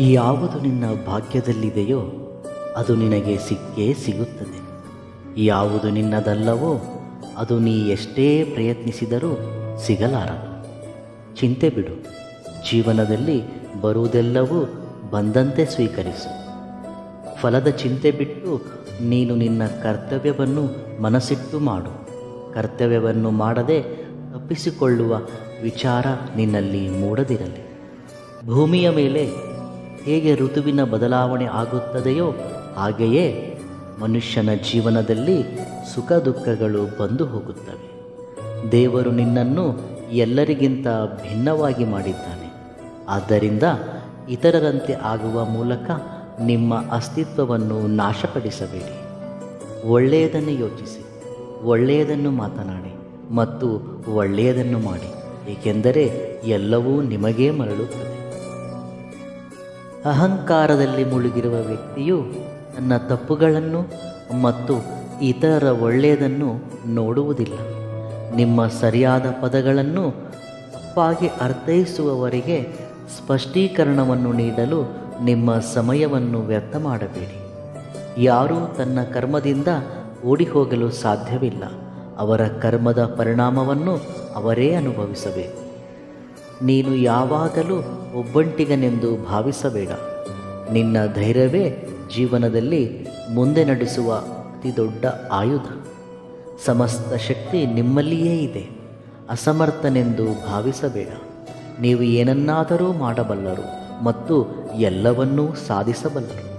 ಯಾವುದು ನಿನ್ನ ಭಾಗ್ಯದಲ್ಲಿದೆಯೋ ಅದು ನಿನಗೆ ಸಿಕ್ಕೇ ಸಿಗುತ್ತದೆ. ಯಾವುದು ನಿನ್ನದಲ್ಲವೋ ಅದು ನೀ ಎಷ್ಟೇ ಪ್ರಯತ್ನಿಸಿದರೂ ಸಿಗಲಾರದು. ಚಿಂತೆ ಬಿಡು. ಜೀವನದಲ್ಲಿ ಬರುವುದೆಲ್ಲವೂ ಬಂದಂತೆ ಸ್ವೀಕರಿಸು. ಫಲದ ಚಿಂತೆ ಬಿಟ್ಟು ನೀನು ನಿನ್ನ ಕರ್ತವ್ಯವನ್ನು ಮನಸ್ಸಿಟ್ಟು ಮಾಡು. ಕರ್ತವ್ಯವನ್ನು ಮಾಡದೆ ತಪ್ಪಿಸಿಕೊಳ್ಳುವ ವಿಚಾರ ನಿನ್ನಲ್ಲಿ ಮೂಡದಿರಲಿ. ಭೂಮಿಯ ಮೇಲೆ ಹೇಗೆ ಋತುವಿನ ಬದಲಾವಣೆ ಆಗುತ್ತದೆಯೋ ಹಾಗೆಯೇ ಮನುಷ್ಯನ ಜೀವನದಲ್ಲಿ ಸುಖ ದುಃಖಗಳು ಬಂದು ಹೋಗುತ್ತವೆ. ದೇವರು ನಿನ್ನನ್ನು ಎಲ್ಲರಿಗಿಂತ ಭಿನ್ನವಾಗಿ ಮಾಡಿದ್ದಾನೆ. ಆದ್ದರಿಂದ ಇತರರಂತೆ ಆಗುವ ಮೂಲಕ ನಿಮ್ಮ ಅಸ್ತಿತ್ವವನ್ನು ನಾಶಪಡಿಸಬೇಡಿ. ಒಳ್ಳೆಯದನ್ನು ಯೋಚಿಸಿ, ಒಳ್ಳೆಯದನ್ನು ಮಾತನಾಡಿ ಮತ್ತು ಒಳ್ಳೆಯದನ್ನು ಮಾಡಿ, ಏಕೆಂದರೆ ಎಲ್ಲವೂ ನಿಮಗೇ ಮರಳುತ್ತದೆ. ಅಹಂಕಾರದಲ್ಲಿ ಮುಳುಗಿರುವ ವ್ಯಕ್ತಿಯು ತನ್ನ ತಪ್ಪುಗಳನ್ನು ಮತ್ತು ಇತರರ ಒಳ್ಳೆಯದನ್ನು ನೋಡುವುದಿಲ್ಲ. ನಿಮ್ಮ ಸರಿಯಾದ ಪದಗಳನ್ನು ತಪ್ಪಾಗಿ ಅರ್ಥೈಸುವವರಿಗೆ ಸ್ಪಷ್ಟೀಕರಣವನ್ನು ನೀಡಲು ನಿಮ್ಮ ಸಮಯವನ್ನು ವ್ಯರ್ಥ ಮಾಡಬೇಡಿ. ಯಾರೂ ತನ್ನ ಕರ್ಮದಿಂದ ಓಡಿ ಹೋಗಲು ಸಾಧ್ಯವಿಲ್ಲ. ಅವರ ಕರ್ಮದ ಪರಿಣಾಮವನ್ನು ಅವರೇ ಅನುಭವಿಸಬೇಕು. ನೀನು ಯಾವಾಗಲೂ ಒಬ್ಬಂಟಿಗನೆಂದು ಭಾವಿಸಬೇಡ. ನಿನ್ನ ಧೈರ್ಯವೇ ಜೀವನದಲ್ಲಿ ಮುಂದೆ ನಡೆಸುವ ಅತಿದೊಡ್ಡ ಆಯುಧ. ಸಮಸ್ತ ಶಕ್ತಿ ನಿಮ್ಮಲ್ಲಿಯೇ ಇದೆ. ಅಸಮರ್ಥನೆಂದು ಭಾವಿಸಬೇಡ. ನೀವು ಏನನ್ನಾದರೂ ಮಾಡಬಲ್ಲರು ಮತ್ತು ಎಲ್ಲವನ್ನೂ ಸಾಧಿಸಬಲ್ಲರು.